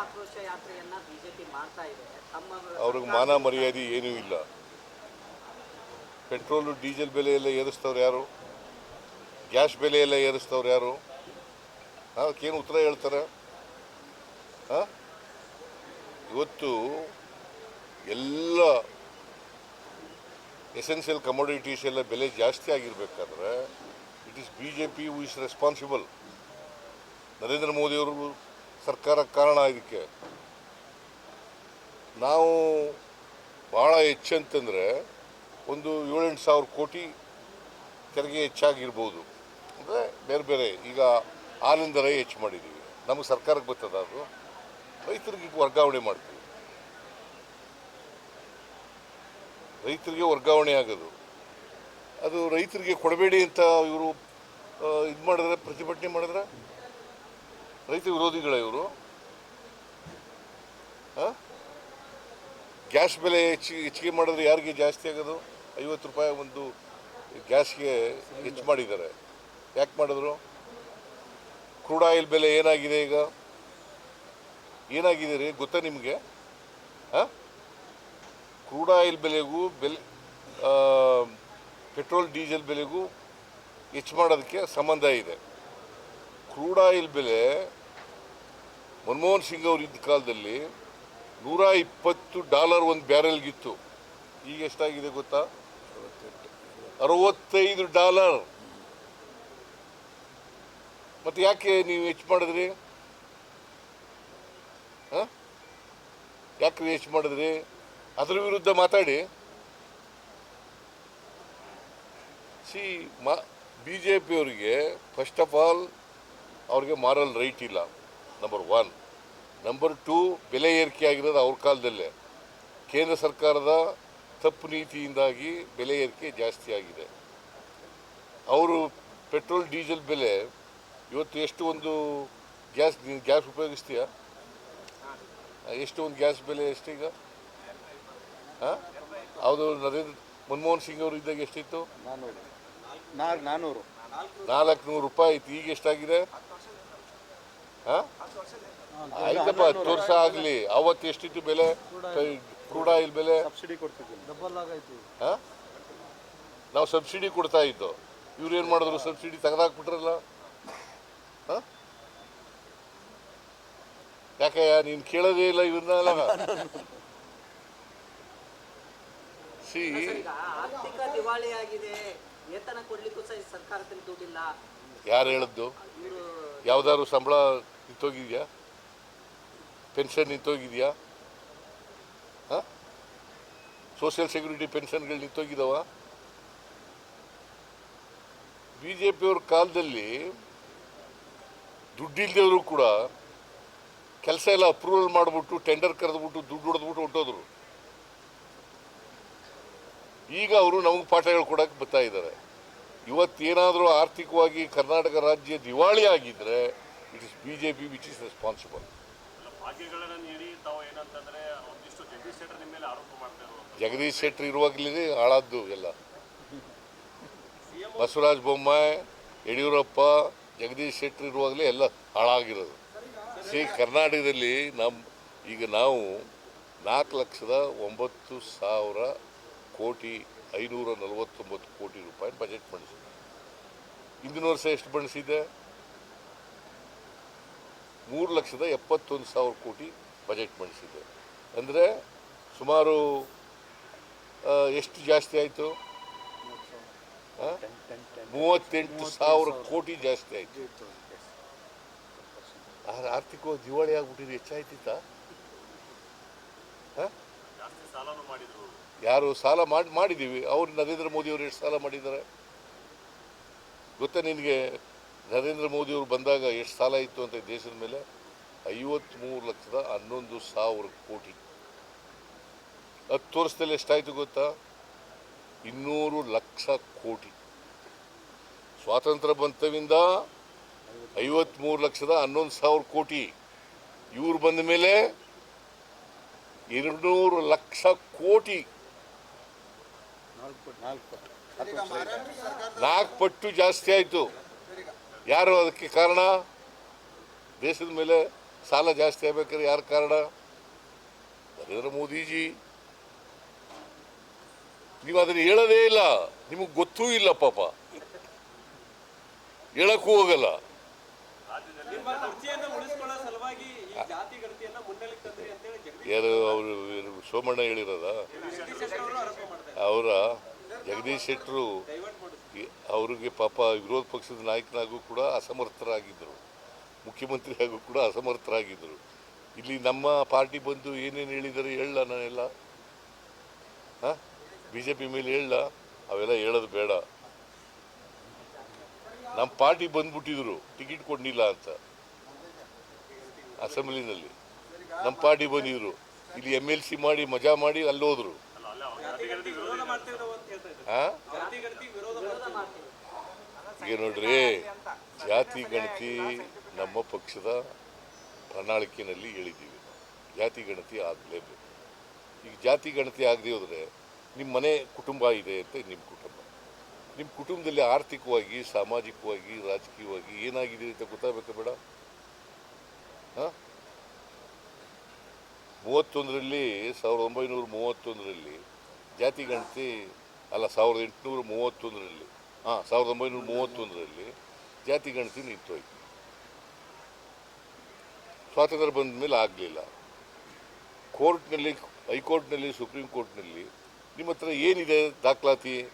ಆಕ್ರೋಶ ಯಾತ್ರೆಯನ್ನ ಬಿಜೆಪಿ ಮಾಡ್ತಾ ಇದೆ. ಅವ್ರಿಗೆ ಮಾನ ಮರ್ಯಾದೆ ಏನೂ ಇಲ್ಲ. ಪೆಟ್ರೋಲು ಡೀಸೆಲ್ ಬೆಲೆ ಎಲ್ಲ ಏರಿಸ್ತವ್ರು ಯಾರು? ಗ್ಯಾಸ್ ಬೆಲೆ ಎಲ್ಲ ಏರಿಸ್ತವ್ರು ಯಾರು? ಅದಕ್ಕೇನು ಉತ್ತರ ಹೇಳ್ತಾರೆ? ಹಾಂ? ಇವತ್ತು ಎಲ್ಲ ಎಸೆನ್ಷಿಯಲ್ ಕಮೋಡಿಟೀಸ್ ಎಲ್ಲ ಬೆಲೆ ಜಾಸ್ತಿ ಆಗಿರ್ಬೇಕಾದ್ರೆ it is B J P who is responsible Narendra ಮೋದಿಯವರು ಸರ್ಕಾರ ಕಾರಣ ಇದಕ್ಕೆ ನಾವು ಭಾಳ ಹೆಚ್ಚಂತಂದರೆ ಒಂದು ಏಳೆಂಟು ಸಾವಿರ ಕೋಟಿ ತೆರಿಗೆ ಹೆಚ್ಚಾಗಿರ್ಬೋದು. ಅಂದರೆ ಬೇರೆ ಬೇರೆ ಈಗ ಆನಂದ ರೈ ಹೆಚ್ಚು ಮಾಡಿದ್ದೀವಿ. ನಮಗೆ ಸರ್ಕಾರಕ್ಕೆ ಬರ್ತದ ಅದು? ರೈತರಿಗೆ ವರ್ಗಾವಣೆ ಮಾಡ್ತೀವಿ. ರೈತರಿಗೆ ವರ್ಗಾವಣೆ ಆಗೋದು. ಅದು ರೈತರಿಗೆ ಕೊಡಬೇಡಿ ಅಂತ ಇವರು ಇದು ಮಾಡಿದ್ರೆ, ಪ್ರತಿಭಟನೆ ಮಾಡಿದ್ರೆ ರೈತ ವಿರೋಧಿಗಳ ಇವರು? ಗ್ಯಾಸ್ ಬೆಲೆ ಹೆಚ್ಚಿಗೆ ಹೆಚ್ಚಿಗೆ ಮಾಡಿದ್ರೆ ಯಾರಿಗೆ ಜಾಸ್ತಿ ಆಗೋದು? ಐವತ್ತು ರೂಪಾಯಿ ಒಂದು ಗ್ಯಾಸ್ಗೆ ಹೆಚ್ಚು ಮಾಡಿದ್ದಾರೆ. ಯಾಕೆ ಮಾಡಿದ್ರು? ಕ್ರೂಡ್ ಆಯಿಲ್ ಬೆಲೆ ಏನಾಗಿದೆ ಈಗ? ಏನಾಗಿದೆ ರೀ? ಗೊತ್ತಾ ನಿಮಗೆ? ಹಾಂ? ಕ್ರೂಡ್ ಆಯಿಲ್ ಬೆಲೆಗೂ ಬೆಲೆ ಪೆಟ್ರೋಲ್, ಡೀಸೆಲ್ ಬೆಲೆಗೂ ಹೆಚ್ಚು ಮಾಡೋದಕ್ಕೆ ಸಂಬಂಧ ಇದೆ. ಕ್ರೂಡ್ ಆಯಿಲ್ ಬೆಲೆ ಮನಮೋಹನ್ ಸಿಂಗ್ ಅವರು ಇದ್ದ ಕಾಲದಲ್ಲಿ ನೂರ ಇಪ್ಪತ್ತು ಡಾಲರ್ ಒಂದು ಬ್ಯಾರಲ್ಗಿತ್ತು. ಈಗ ಎಷ್ಟಾಗಿದೆ ಗೊತ್ತಾ? ಅರವತ್ತೈದು ಡಾಲರ್. ಮತ್ತೆ ಯಾಕೆ ನೀವು ಹೆಚ್ಚು ಮಾಡಿದ್ರಿ? ಹಾಂ? ಯಾಕೆ ಹೆಚ್ಚು ಮಾಡಿದ್ರಿ? ಅದ್ರ ವಿರುದ್ಧ ಮಾತಾಡಿ. ಸಿ, ಮಾ ಬಿ ಜೆ ಪಿಯವರಿಗೆ ಫಸ್ಟ್ ಆಫ್ ಆಲ್ ಅವ್ರಿಗೆ ಮಾರಲ್ ರೈಟ್ ಇಲ್ಲ. ನಂಬರ್ ಒನ್ ನಂಬರ್ ಟೂ ಬೆಲೆ ಏರಿಕೆ ಆಗಿರೋದು ಅವ್ರ ಕಾಲದಲ್ಲೇ. ಕೇಂದ್ರ ಸರ್ಕಾರದ ತಪ್ಪು ನೀತಿಯಿಂದಾಗಿ ಬೆಲೆ ಏರಿಕೆ ಜಾಸ್ತಿ ಆಗಿದೆ. ಅವರು ಪೆಟ್ರೋಲ್, ಡೀಸೆಲ್ ಬೆಲೆ ಇವತ್ತು ಎಷ್ಟು ಒಂದು ಗ್ಯಾಸ್ ಗ್ಯಾಸ್ ಉಪಯೋಗಿಸ್ತೀಯಾ? ಎಷ್ಟು ಒಂದು ಗ್ಯಾಸ್ ಬೆಲೆ ಎಷ್ಟೀಗ ಹಾಂ ಹೌದು, ನರೇಂದ್ರ ಮನಮೋಹನ್ ಸಿಂಗ್ ಅವರು ಇದ್ದಾಗ ಎಷ್ಟಿತ್ತು? ನಾನ್ನೂರು ನಾನ್ನೂರು ನಾಲ್ಕು ನೂರು ರೂಪಾಯಿ ಐತಿ ಈಗ ಎಷ್ಟಾಗಿದೆ? ಹಾಂ? ಆಯ್ತಪ್ಪ ಹತ್ತು ವರ್ಷ ಆಗಲಿ ಅವತ್ತು ಎಷ್ಟಿತ್ತು ಬೆಲೆ? ಕ್ರೂಡ್ ಆಯಿಲ್ ಬೆಲೆ? ಸಬ್ಸಿಡಿ ಹಾಂ? ನಾವು ಸಬ್ಸಿಡಿ ಕೊಡ್ತಾ ಇದ್ದು? ಇವ್ರು ಏನು ಮಾಡಿದ್ರು ಸಬ್ಸಿಡಿ ತೆಗೆದಾಕ್ಬಿಟ್ರಲ್ಲ? ಹಾಂ? ಯಾಕೆ ನೀನು ಕೇಳೋದೇ ಇಲ್ಲ ಇವನ್ನೆಲ್ಲ ಸಿ ಆರ್ಥಿಕ ದಿವಾಳಿ ಆಗಿದೆ ವೇತನ ಕೊಡ್ಲಿಕ್ಕೂ ಸಹ ಸರ್ಕಾರದಲ್ಲಿ ದುಡ್ಡಿಲ್ಲ ಯಾರು ಹೇಳಿದ್ದು? ಯಾವ್ದಾದ್ರು ಸಂಬಳ ನಿಂತೋಗಿದ್ಯಾ? ಪೆನ್ಷನ್ ನಿಂತೋಗಿದ್ಯಾ? ಸೋಷಿಯಲ್ ಸೆಕ್ಯೂರಿಟಿ ಪೆನ್ಷನ್ಗಳು ನಿಂತೋಗಿದಾವ? ಬಿ ಜೆ ಪಿಯವ್ರ ಕಾಲದಲ್ಲಿ ದುಡ್ಡಿಲ್ದವರು ಕೂಡ ಕೆಲಸ ಎಲ್ಲ ಅಪ್ರೂವಲ್ ಮಾಡಿಬಿಟ್ಟು ಟೆಂಡರ್ ಕರೆದ್ಬಿಟ್ಟು ದುಡ್ಡು ಹೊಡೆದ್ಬಿಟ್ಟು ಹೊಟ್ಟೋದ್ರು ಈಗ ಅವರು ನಮಗೆ ಪಾಠಗಳು ಕೊಡಕ್ಕೆ ಬರ್ತಾ ಇದ್ದಾರೆ. ಇವತ್ತೇನಾದರೂ ಆರ್ಥಿಕವಾಗಿ ಕರ್ನಾಟಕ ರಾಜ್ಯ ದಿವಾಳಿ ಆಗಿದ್ದರೆ it is B J P which is responsible Jagadish Shettar ಇರುವಾಗಲೇ ಹಾಳಾದ್ದು ಎಲ್ಲ. ಬಸವರಾಜ ಬೊಮ್ಮಾಯಿ ಯಡಿಯೂರಪ್ಪ ಜಗದೀಶ್ ಶೆಟ್ಟರ್ ಇರುವಾಗಲೇ ಎಲ್ಲ ಹಾಳಾಗಿರೋದು. ಸಿ ಕರ್ನಾಟಕದಲ್ಲಿ ನಮ್ಮ ಈಗ ನಾವು ನಾಲ್ಕು ಲಕ್ಷದ ಒಂಬತ್ತು ಸಾವಿರ ಕೋಟಿ ಐನೂರ ನಲವತ್ತೊಂಬತ್ತು ಕೋಟಿ ರೂಪಾಯಿ ಬಜೆಟ್ ಮಂಡಿಸಿದೆ ಹಿಂದಿನ ವರ್ಷ ಎಷ್ಟು ಬಣಿಸಿದೆ? ಮೂರು ಲಕ್ಷದ ಎಪ್ಪತ್ತೊಂದು ಸಾವಿರ ಕೋಟಿ ಬಜೆಟ್ ಮಂಡಿಸಿದೆ. ಅಂದರೆ ಸುಮಾರು ಎಷ್ಟು ಜಾಸ್ತಿ ಆಯಿತು? ಮೂವತ್ತೆಂಟು ಸಾವಿರ ಕೋಟಿ ಜಾಸ್ತಿ ಆಯಿತು. ಆರ್ಥಿಕವಾಗಿ ದಿವಾಳಿ ಆಗ್ಬಿಟ್ಟಿದ್ರೆ ಹೆಚ್ಚಾಯ್ತಿತ್ತ? ಹಾಂ ಯಾರು ಸಾಲ ಮಾಡಿ ಮಾಡಿದ್ದೀವಿ. ಅವರು ನರೇಂದ್ರ ಮೋದಿಯವರು ಎಷ್ಟು ಸಾಲ ಮಾಡಿದ್ದಾರೆ? ಗೊತ್ತಾ ನಿನಗೆ? ನರೇಂದ್ರ ಮೋದಿಯವರು ಬಂದಾಗ ಎಷ್ಟು ಸಾಲ ಇತ್ತು ಅಂತ ದೇಶದ ಮೇಲೆ? ಐವತ್ತ್ಮೂರು ಲಕ್ಷದ ಹನ್ನೊಂದು ಸಾವಿರ ಕೋಟಿ. ಹತ್ತು ವರ್ಷದಲ್ಲಿ ಎಷ್ಟಾಯಿತು ಗೊತ್ತಾ? ಇನ್ನೂರು ಲಕ್ಷ ಕೋಟಿ. ಸ್ವಾತಂತ್ರ್ಯ ಬಂತವಿಂದ ಐವತ್ತ್ಮೂರು ಲಕ್ಷದ ಹನ್ನೊಂದು ಸಾವಿರ ಕೋಟಿ. ಇವ್ರು ಬಂದ ಮೇಲೆ ಎರಡುನೂರು ಲಕ್ಷ ಕೋಟಿ ನಾಲ್ಕು ಪಟ್ಟು ಜಾಸ್ತಿ ಆಯಿತು. ಯಾರು ಅದಕ್ಕೆ ಕಾರಣ? ದೇಶದ ಮೇಲೆ ಸಾಲ ಜಾಸ್ತಿ ಆಗ್ಬೇಕಾದ್ರೆ ಯಾರು ಕಾರಣ? ನರೇಂದ್ರ ಮೋದಿಜಿ. ನೀವು ಅದನ್ನು ಹೇಳೋದೇ ಇಲ್ಲ. ನಿಮಗೆ ಗೊತ್ತೂ ಇಲ್ಲ ಪಾಪ. ಹೇಳಕ್ಕೂ ಹೋಗಲ್ಲ. ಯಾರು ಅವರು ಸೋಮಣ್ಣ ಹೇಳಿರೋದ? ಅವರು ಜಗದೀಶ್ ಶೆಟ್ಟರು ಅವರಿಗೆ ಪಾಪ ವಿರೋಧ ಪಕ್ಷದ ನಾಯಕನಾಗೂ ಕೂಡ ಅಸಮರ್ಥರಾಗಿದ್ದರು. ಮುಖ್ಯಮಂತ್ರಿ ಆಗೂ ಕೂಡ ಅಸಮರ್ಥರಾಗಿದ್ದರು. ಇಲ್ಲಿ ನಮ್ಮ ಪಾರ್ಟಿ ಬಂದು ಏನೇನು ಹೇಳಿದ್ದಾರೆ ಹೇಳಲ್ಲ ನಾನೆಲ್ಲ. ಹಾಂ? ಬಿ ಜೆ ಪಿ ಮೇಲೆ ಹೇಳಲ್ಲ. ಅವೆಲ್ಲ ಹೇಳೋದು ಬೇಡ. ನಮ್ಮ ಪಾರ್ಟಿ ಬಂದ್ಬಿಟ್ಟಿದ್ರು. ಟಿಕೆಟ್ ಕೊಡಲಿಲ್ಲ ಅಂತ. ಅಸೆಂಬ್ಲಿನಲ್ಲಿ. ನಮ್ಮ ಪಾರ್ಟಿ ಬಂದಿದ್ರು ಇಲ್ಲಿ ಎಂ ಎಲ್ ಸಿ ಮಾಡಿ, ಮಜಾ ಮಾಡಿ ಅಲ್ಲಿ ಹೋದ್ರು ಈಗ ನೋಡ್ರಿ, ಜಾತಿ, ಗಣತಿ ನಮ್ಮ ಪಕ್ಷದ ಪ್ರಣಾಳಿಕೆಯಲ್ಲಿ ಹೇಳಿದ್ದೀವಿ. ಜಾತಿ, ಗಣತಿ ಆಗಲೇಬೇಕು. ಈಗ ಜಾತಿ, ಗಣತಿ ಆಗದೆ ಹೋದರೆ ನಿಮ್ಮ ಮನೆ ಕುಟುಂಬ ಇದೆ ಅಂತ ನಿಮ್ಮ ಕುಟುಂಬ. ನಿಮ್ಮ ಕುಟುಂಬದಲ್ಲಿ ಆರ್ಥಿಕವಾಗಿ, ಸಾಮಾಜಿಕವಾಗಿ, ರಾಜಕೀಯವಾಗಿ ಏನಾಗಿದೆ ಅಂತ ಗೊತ್ತಾಗಬೇಕು ಬೇಡ? ಹಾಂ ಮೂವತ್ತೊಂದರಲ್ಲಿ, ಸಾವಿರದ ಒಂಬೈನೂರ ಮೂವತ್ತೊಂದರಲ್ಲಿ ಜಾತಿ ಗಣತಿ, ಅಲ್ಲ, ಸಾವಿರದ ಎಂಟುನೂರ ಮೂವತ್ತೊಂದರಲ್ಲಿ, ಹಾಂ, ಸಾವಿರದ ಒಂಬೈನೂರ ಮೂವತ್ತೊಂದರಲ್ಲಿ ಜಾತಿ ಗಣತಿ ನಿಂತೋಯ್ತು. ಸ್ವಾತಂತ್ರ್ಯ ಬಂದ ಮೇಲೆ ಆಗಲಿಲ್ಲ. ಕೋರ್ಟ್ನಲ್ಲಿ, ಹೈಕೋರ್ಟ್ನಲ್ಲಿ, ಸುಪ್ರೀಂ ಕೋರ್ಟ್ನಲ್ಲಿ ನಿಮ್ಮ ಹತ್ರ ಏನಿದೆ ದಾಖಲಾತಿ?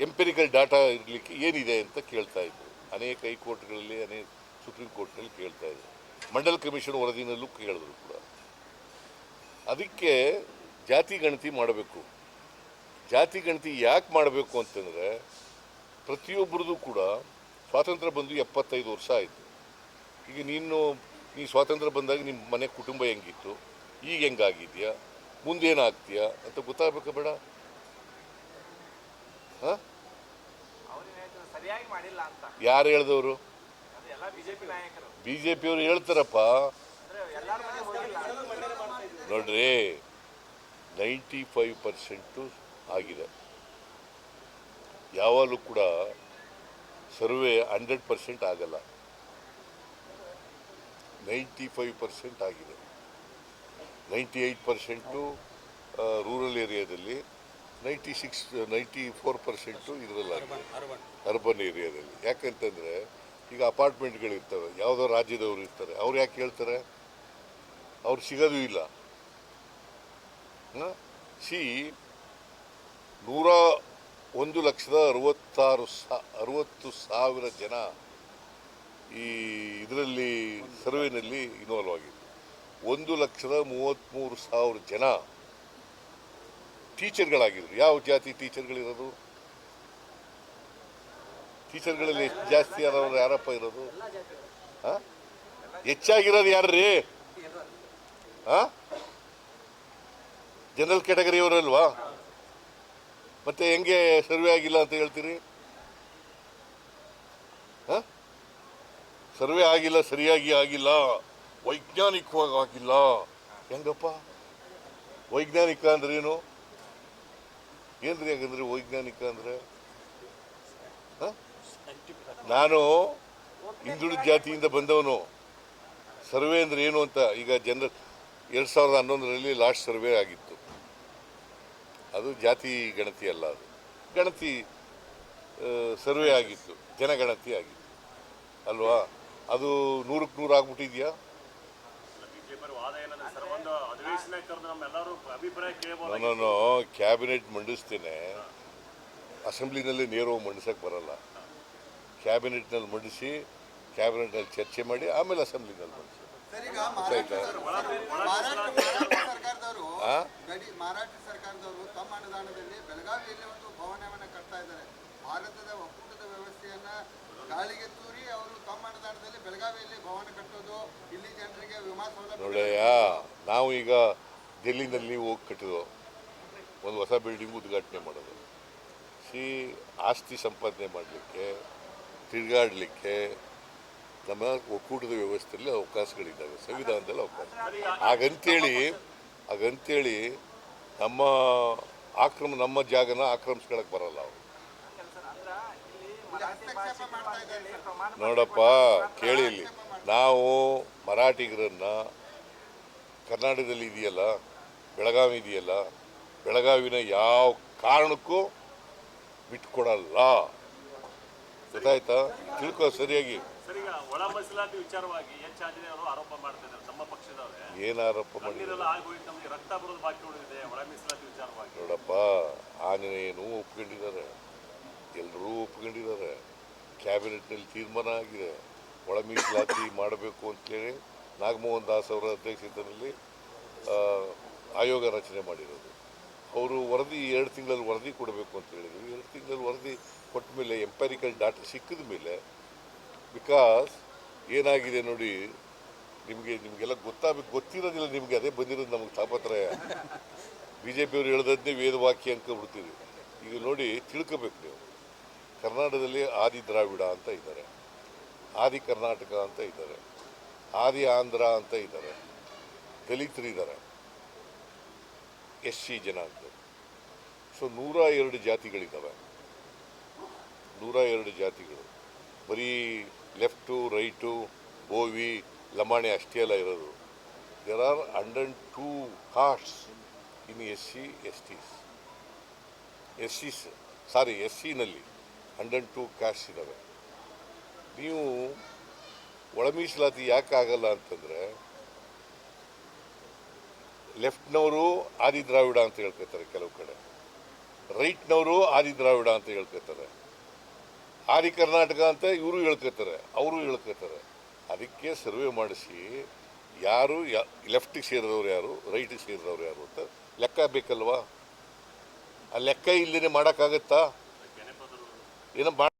ಎಂಪೆರಿಕಲ್ ಡಾಟಾ ಇರಲಿಕ್ಕೆ ಏನಿದೆ ಅಂತ ಕೇಳ್ತಾ ಇದ್ರು. ಅನೇಕ ಹೈಕೋರ್ಟ್ಗಳಲ್ಲಿ, ಅನೇಕ ಸುಪ್ರೀಂ ಕೋರ್ಟ್ನಲ್ಲಿ ಕೇಳ್ತಾ ಇದ್ರು. ಮಂಡಲ್ ಕಮಿಷನ್ ವರದಿನಲ್ಲೂ ಕೇಳಿದ್ರು ಕೂಡ. ಅದಕ್ಕೆ ಜಾತಿ ಗಣತಿ ಮಾಡಬೇಕು. ಜಾತಿ ಗಣತಿ ಯಾಕೆ ಮಾಡಬೇಕು ಅಂತಂದರೆ ಪ್ರತಿಯೊಬ್ಬರದು ಕೂಡ ಸ್ವಾತಂತ್ರ್ಯ ಬಂದು ಎಪ್ಪತ್ತೈದು ವರ್ಷ ಆಯಿತು. ಈಗ ನೀನು ನೀ ಸ್ವಾತಂತ್ರ್ಯ ಬಂದಾಗ ನಿಮ್ಮ ಮನೆ ಕುಟುಂಬ ಹೆಂಗಿತ್ತು? ಈಗ ಹೆಂಗಾಗಿದೆಯಾ? ಮುಂದೇನಾಗ್ತೀಯಾ? ಅಂತ ಗೊತ್ತಾಗಬೇಕು ಬೇಡ? ಹಾಂ? ಯಾರು ಹೇಳ್ದವರು? ಬಿ ಜೆ ಪಿಯವರು ಹೇಳ್ತಾರಪ್ಪ. ನೋಡ್ರಿ ನೈಂಟಿ ಫೈವ್ ಪರ್ಸೆಂಟು ಆಗಿದೆ. ಯಾವಾಗಲೂ ಕೂಡ ಸರ್ವೆ ಹಂಡ್ರೆಡ್ ಪರ್ಸೆಂಟ್ ಆಗಲ್ಲ. ನೈಂಟಿ ಫೈವ್ ಪರ್ಸೆಂಟ್ ಆಗಿದೆ. ನೈಂಟಿ ಏಯ್ಟ್ ಪರ್ಸೆಂಟು ರೂರಲ್ ಏರಿಯಾದಲ್ಲಿ ninety six ninety four percent ಇದರಲ್ಲಾಗಿದೆ urban ಏರಿಯಾದಲ್ಲಿ ಯಾಕಂತಂದರೆ ಈಗ ಅಪಾರ್ಟ್ಮೆಂಟ್ಗಳಿರ್ತವೆ ಯಾವುದೋ ರಾಜ್ಯದವರು ಇರ್ತಾರೆ ಅವ್ರು ಯಾಕೆ ಹೇಳ್ತಾರೆ? ಅವ್ರು ಸಿಗೋದು ಇಲ್ಲ. ಸಿ ನೂರ ಒಂದು ಲಕ್ಷದ ಅರವತ್ತಾರು ಸಾ, ಅರವತ್ತು ಸಾವಿರ ಜನ ಈ ಇದರಲ್ಲಿ, ಸರ್ವೆನಲ್ಲಿ ಇನ್ವಾಲ್ವ್ ಆಗಿದೆ ಒಂದು ಲಕ್ಷದ ಮೂವತ್ತ್ಮೂರು ಸಾವಿರ ಜನ ಟೀಚರ್ಗಳಾಗಿದ್ರು. ಯಾವ ಜಾತಿ ಟೀಚರ್ಗಳಿರೋದು? ಟೀಚರ್ಗಳಲ್ಲಿ ಎಷ್ಟು ಜಾಸ್ತಿ ಯಾರವ್ರು ಯಾರಪ್ಪ ಇರೋದು? ಹಾಂ? ಹೆಚ್ಚಾಗಿರೋದು ಯಾರ್ರೀ? ಆ ಜನರಲ್ ಕ್ಯಾಟಗರಿಯವರಲ್ವಾ ಮತ್ತೆ ಹೆಂಗೆ ಸರ್ವೆ ಆಗಿಲ್ಲ ಅಂತ ಹೇಳ್ತೀರಿ? ಸರ್ವೆ ಆಗಿಲ್ಲ, ಸರಿಯಾಗಿ ಆಗಿಲ್ಲ, ವೈಜ್ಞಾನಿಕವಾಗಿ ಆಗಿಲ್ಲ. ಹೆಂಗಪ್ಪ? ವೈಜ್ಞಾನಿಕ ಅಂದ್ರೆ ಏನು? ಏನ್ರಿ ಹಾಗಂದ್ರೆ ವೈಜ್ಞಾನಿಕ ಅಂದ್ರೆ? ನಾನು ಹಿಂದುಳಿದ ಜಾತಿಯಿಂದ ಬಂದವನು. ಸರ್ವೆ ಅಂದ್ರೆ ಏನು ಅಂತ ಈಗ ಜನರ, ಎರಡು ಸಾವಿರದ ಹನ್ನೊಂದರಲ್ಲಿ ಲಾಸ್ಟ್ ಸರ್ವೆ ಆಗಿತ್ತು. ಅದು ಜಾತಿ ಗಣತಿ ಅಲ್ಲ ಅದು. ಗಣತಿ ಸರ್ವೆ ಆಗಿತ್ತು. ಜನಗಣತಿ ಆಗಿತ್ತು. ಅಲ್ವಾ? ಅದು ನೂರಕ್ಕೆ ನೂರು ಆಗ್ಬಿಟ್ಟಿದ್ಯಾ? ನಾನು ಕ್ಯಾಬಿನೆಟ್ ಮಂಡಿಸ್ತೇನೆ. ಅಸೆಂಬ್ಲಿನಲ್ಲಿ ನೇರವಾಗಿ ಮಂಡಿಸಕ್ಕೆ ಬರಲ್ಲ. ಕ್ಯಾಬಿನೆಟ್ನಲ್ಲಿ ಮಂಡಿಸಿ ಕ್ಯಾಬಿನೆಟ್ನಲ್ಲಿ ಚರ್ಚೆ ಮಾಡಿ ಆಮೇಲೆ ಅಸೆಂಬ್ಲಿನಲ್ಲಿ ಮಂಡಿಸಿ? ಮಹಾರಾಷ್ಟ್ರ ಸರ್ಕಾರದವರು ತಮ್ಮ ಅನುದಾನದಲ್ಲಿ ಬೆಳಗಾವಿಯಲ್ಲಿ ಒಂದು ಭವನವನ್ನು ಕಟ್ತಾ ಇದ್ದಾರೆ. ಭಾರತದ ಒಕ್ಕೂಟದ ವ್ಯವಸ್ಥೆಯನ್ನ ಗಾಳಿಗೆ ತೂರಿ ಅವರು ತಮ್ಮ ಅನುದಾನದಲ್ಲಿ ಬೆಳಗಾವಿಯಲ್ಲಿ ಭವನ ಕಟ್ಟೋದು ಇಲ್ಲಿ ಜನರಿಗೆ ವಿಮಾ ಸೌಲಭ್ಯ ನೋಡಯ್ಯ ನಾವು ಈಗ ಡೆಲ್ಲಿನಲ್ಲಿ ಹೋಗಿ ಕಟ್ಟಿದ್ವು. ಒಂದು ಹೊಸ ಬಿಲ್ಡಿಂಗ್ ಉದ್ಘಾಟನೆ ಮಾಡೋದು. ಸಿ ಆಸ್ತಿ ಸಂಪಾದನೆ ಮಾಡಲಿಕ್ಕೆ ತಿರುಗಾಡಲಿಕ್ಕೆ ನಮ್ಮ ಒಕ್ಕೂಟದ ವ್ಯವಸ್ಥೆಯಲ್ಲಿ ಅವಕಾಶಗಳಿದ್ದಾವೆ ಸಂವಿಧಾನದಲ್ಲಿ ಅವಕಾಶ. ಹಾಗಂತೇಳಿ ಹಾಗಂತೇಳಿ ನಮ್ಮ ಆಕ್ರಮ, ನಮ್ಮ ಜಾಗನ ಆಕ್ರಮಿಸ್ಕೊಳಕ್ಕೆ ಬರಲ್ಲ ಅವರು. ನೋಡಪ್ಪ, ಕೇಳಿ ಇಲ್ಲಿ. ನಾವು ಮರಾಠಿಗರನ್ನು ಕರ್ನಾಟಕದಲ್ಲಿ ಇದೆಯಲ್ಲ, ಬೆಳಗಾವಿ ಇದೆಯಲ್ಲ, ಬೆಳಗಾವಿನ ಯಾವ ಕಾರಣಕ್ಕೂ ಬಿಟ್ಕೊಡಲ್ಲ. ಗೊತ್ತಾಯ್ತಾ? ತಿಳ್ಕೊ ಸರಿಯಾಗಿ. ಸರ್ ಈಗ ಒಳ ಮೀಸಲಾತಿ ವಿಚಾರವಾಗಿ ಎಚ್ ಆಂಜನೇಯ ಅವರು ಆರೋಪ ಮಾಡ್ತಾ ಇದ್ದಾರೆ ನಮ್ಮ ಪಕ್ಷದವರೇ. ಏನು ಆರೋಪ ಮಾಡಿದ್ರು? ನೀರೆಲ್ಲ ಆಗೋಯ್ತು ನಮಗೆ ರಕ್ತ ಬರೋದು ಬಾಕಿ ಉಳಿದಿದೆ ಒಳ ಮೀಸಲಾತಿ ವಿಚಾರವಾಗಿ. ನೋಡಪ್ಪ ಆಂಜನೇಯನು ಒಪ್ಕೊಂಡಿದ್ದಾರೆ ಎಲ್ಲರೂ ಒಪ್ಕೊಂಡಿದ್ದಾರೆ ಕ್ಯಾಬಿನೆಟ್ನಲ್ಲಿ ತೀರ್ಮಾನ ಆಗಿದೆ. ಒಳ ಮೀಸಲಾತಿ ಮಾಡಬೇಕು ಅಂತೇಳಿ ನಾಗಮೋಹನ್ ದಾಸ್ ಅವರ ಅಧ್ಯಕ್ಷತೆಯಲ್ಲಿ ಆಯೋಗ ರಚನೆ ಮಾಡಿರೋದು. ಅವರು ವರದಿ ಎರಡು ತಿಂಗಳಲ್ಲಿ ವರದಿ ಕೊಡಬೇಕು ಅಂತ ಹೇಳಿದ್ರು. ಎರಡು ತಿಂಗಳಲ್ಲಿ ವರದಿ ಕೊಟ್ಟ ಮೇಲೆ ಎಂಪ್ಯಾರಿಕಲ್ ಡಾಟಾ ಸಿಕ್ಕಿದ ಮೇಲೆ ಬಿಕಾಸ್ ಏನಾಗಿದೆ ನೋಡಿ, ನಿಮಗೆ, ನಿಮಗೆಲ್ಲ ಗೊತ್ತಾಗಬೇಕು ಗೊತ್ತಿರೋದಿಲ್ಲ ನಿಮಗೆ, ಅದೇ ಬಂದಿರೋದು ನಮಗೆ ತಾಪತ್ರಯ. ಬಿ ಜೆ ಪಿಯವರು ಹೇಳ್ದದ್ದೇ ವೇದವಾಕ್ಯ ಅಂದ್ಕೊಂಡ್ಬಿಡ್ತೀವಿ ಈಗ ನೋಡಿ, ತಿಳ್ಕೊಬೇಕು ನೀವು. ಕರ್ನಾಟಕದಲ್ಲಿ ಆದಿ ದ್ರಾವಿಡ ಅಂತ ಇದ್ದಾರೆ. ಆದಿ ಕರ್ನಾಟಕ ಅಂತ ಇದ್ದಾರೆ. ಆದಿ ಆಂಧ್ರ ಅಂತ ಇದ್ದಾರೆ. ದಲಿತರಿದ್ದಾರೆ ಎಸ್ ಸಿ ಜನಾಂಗ ಸೊ ನೂರ ಎರಡು ಜಾತಿಗಳಿದ್ದಾವೆ. ನೂರ ಎರಡು ಜಾತಿಗಳು. ಬರೀ ಲೆಫ್ಟು ರೈಟು ಓವಿ ಲಂಬಾಣಿ ಅಷ್ಟೇ ಅಲ್ಲ ಇರೋದು. There are hundred two castes in S C S Ts S Cs sorry S ಸಿನಲ್ಲಿ hundred two caste ಇದ್ದಾವೆ ನೀವು ಒಳ ಮೀಸಲಾತಿ ಯಾಕೆ ಆಗಲ್ಲ ಅಂತಂದರೆ ಲೆಫ್ಟ್ನವರು ಆದಿ ದ್ರಾವಿಡ ಅಂತ ಹೇಳ್ಕೊತಾರೆ ಕೆಲವು ಕಡೆ. ರೈಟ್ನವರು ಆದಿ ದ್ರಾವಿಡ ಅಂತ ಹೇಳ್ಕೊತಾರೆ. ಆದಿ ಕರ್ನಾಟಕ ಅಂತ ಇವರು ಹೇಳ್ಕೊತಾರೆ ಅವರು ಹೇಳ್ಕೊತಾರೆ ಅದಕ್ಕೆ ಸರ್ವೆ ಮಾಡಿಸಿ, ಯಾರು ಲೆಫ್ಟಿಗೆ ಸೇರಿದವ್ರು ಯಾರು, ರೈಟಿಗೆ ಸೇರಿದವ್ರು ಯಾರು ಅಂತ ಲೆಕ್ಕ ಬೇಕಲ್ವಾ? ಆ ಲೆಕ್ಕ ಇಲ್ಲದೇ ಮಾಡೋಕ್ಕಾಗತ್ತಾ? ಏನೋ